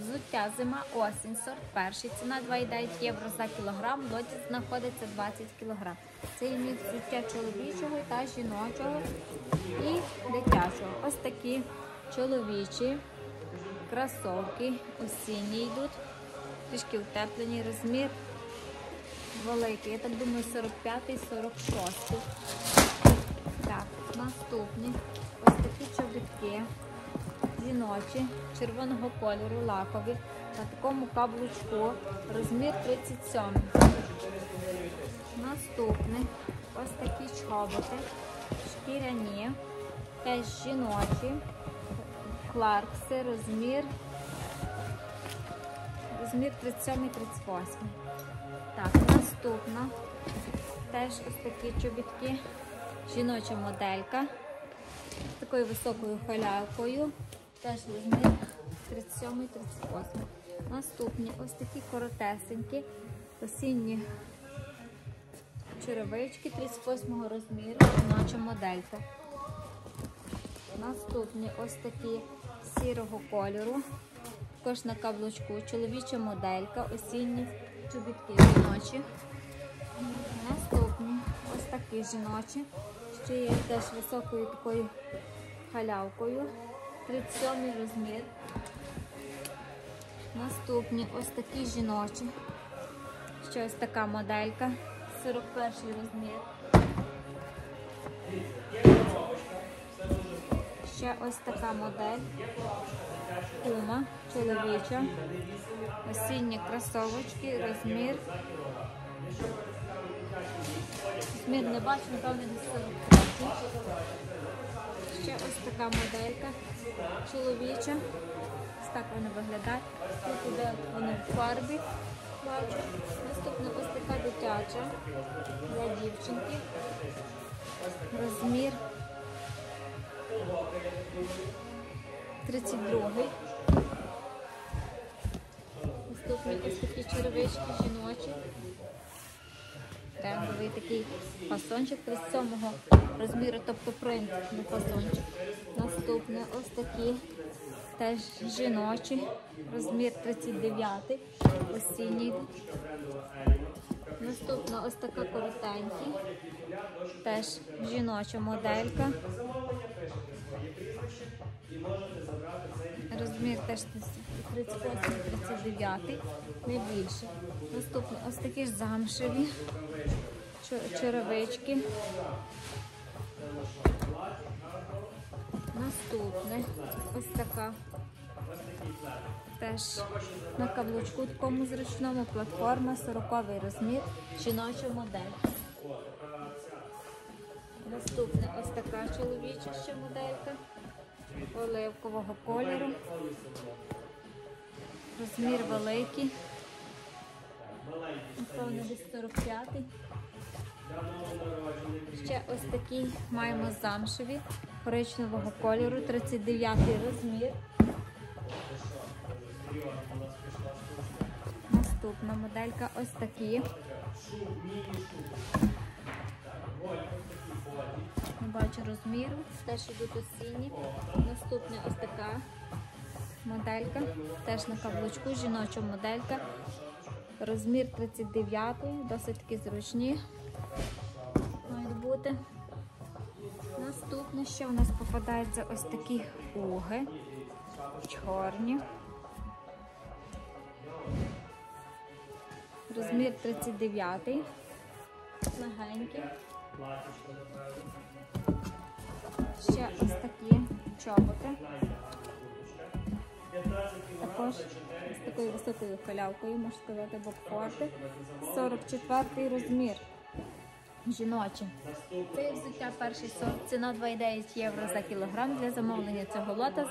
Взуття зима, осінь, сорт перший. Ціна 2,9 євро за кілограм. В знаходиться 20 кілограм. Це є взуття чоловічого та жіночого і дитячого. Ось такі чоловічі кросовки осінні йдуть. Трішки утеплені розмір великий. Я так думаю, 45-й, 46-й. Так, наступні ось такі чобітки жіночі, червоного кольору, лакові, на такому каблучку, розмір 37. Наступний ось такі чоботи, шкіряні, теж жіночі, кларкси, розмір, розмір 37-38. Так, наступна, теж ось такі чобітки, жіноча моделька з такою високою халявкою. Теж розмір 37-38. Наступні ось такі коротесенькі, осінні черевички 38 розміру, жіноча моделька. Наступні ось такі сірого кольору, також на каблучку, чоловіча моделька, осінні чобітки жіночі. Наступні ось такі жіночі, ще є теж високою такою халявкою. 37 розмір. Наступні ось такі жіночі. Ще ось така моделька. 41 розмір. Ще ось така модель. Пума чоловіча. Осінні кросовочки, розмір. Розмір не бачу, напевно, не 43. Ще ось така моделька чоловіча. Ось так вона виглядає. Тут іде вона в фарбі. Бачу. Наступна ось така дитяча для дівчинки. Розмір 32. Наступні ось такі черевички жіночі. Трендовий такий фасончик 37 розміру, тобто принт на фасончик. Наступне ось такі теж жіночі, розмір 39-й, осінній. Наступна ось така коротенька, теж жіноча моделька. Розмір теж 38-39, не більше. Наступні ось такі ж замшеві черевички. Наступне ось така. Теж на каблучку такому зручному платформа 40 розмір, жіноча модель. Наступне ось така чоловіча ще моделька оливкового кольору. Розмір великий. Напевно, десь 45-й. Ще ось такі маємо замшеві коричневого кольору, 39 розмір. Наступна моделька ось такі. Не бачу розміру, теж йдуть осінні. Наступна ось така моделька, теж на каблучку, жіноча моделька. Розмір 39, досить таки зручні мають бути. Наступне, що в нас попадаються ось такі уги, чорні. Розмір 39, легенький. Ще ось такі чоботи. Також з такою високою халявкою, можна сказати, бокфорти. 44 розмір. Жіночі. Це взуття перший сорт. Ціна 2,9 євро за кілограм. Для замовлення цього лота